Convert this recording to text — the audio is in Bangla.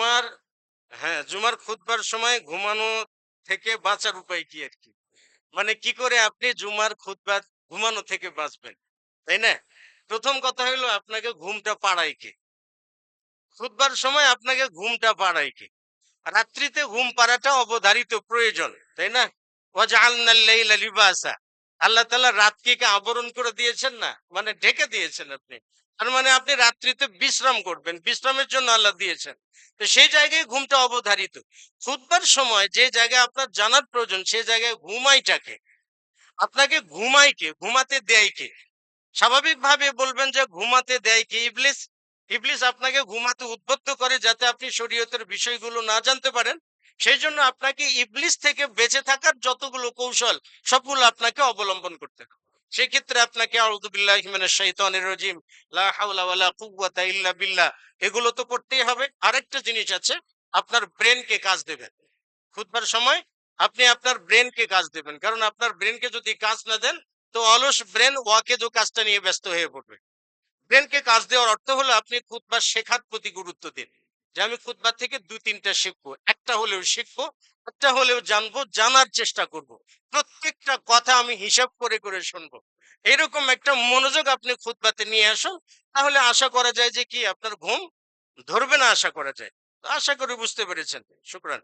জুমার হ্যাঁ জুমার খুতবার সময় ঘুমানো থেকে বাঁচার উপায় কি আর কি? মানে কি করে আপনি জুমার খুতবা ঘুমানো থেকে বাঁচবেন, তাই না? প্রথম কথা হলো আপনাকে ঘুমটা পাড়ায় কে? খুতবার সময় আপনাকে ঘুমটা পাড়ায় কে? রাত্রিতে ঘুম পাড়াটা অবধারিত প্রয়োজন, তাই না? ওয়াজআলনাল লাইলা লিবাসা। আল্লাহ তাআলা রাতকে আবরণ করে দিয়েছেন না মানে ঢেকে দিয়েছেন আপনি। তার মানে আপনি রাত্রিতে বিশ্রাম করবেন, বিশ্রামের জন্য আল্লাহ দিয়েছেন। তো সেই জায়গায় ঘুমটা অবধারিত। খুতবার সময় যে জায়গায় আপনার জানার প্রয়োজন সেই জায়গায় ঘুমাইটাকে। আপনাকে ঘুমাই কে ঘুমাতে দেয় কে স্বাভাবিকভাবে বলবেন যে ঘুমাতে দেয় কে ইবলিস ইবলিস আপনাকে ঘুমাতে উদ্বুদ্ধ করে যাতে আপনি শরীয়তের বিষয়গুলো না জানতে পারেন। সেই জন্য আপনাকে ইবলিস থেকে বেঁচে থাকার যতগুলো কৌশল, সবগুলো আপনাকে অবলম্বন করতে হবে। সেক্ষেত্রে আপনাকে লা ইল্লা এগুলো তো করতেই হবে। আরেকটা জিনিস আছে, আপনার ব্রেনকে কাজ দেবেন খুতবার সময় আপনি আপনার ব্রেনকে কাজ দেবেন, কারণ আপনার ব্রেনকে যদি কাজ না দেন, তো অলস ব্রেন ওয়াকে যে কাজটা নিয়ে ব্যস্ত হয়ে পড়বে। ব্রেনকে কাজ দেওয়ার অর্থ হলো আপনি খুতবা শেখার প্রতি গুরুত্ব দিন। যে আমি খুদবার থেকে দুই তিনটা শিখব, একটা হলেও শিখব, একটা হলেও জানব, জানার চেষ্টা করব। প্রত্যেকটা কথা আমি হিসাব করে করে শুনব। এরকম একটা মনোযোগ আপনি খুদবাতে নিয়ে আসুন, তাহলে আশা করা যায় যে কি আপনার ঘুম ধরবে না আশা করা যায়। আশা করি বুঝতে পেরেছেন। শুক্রান।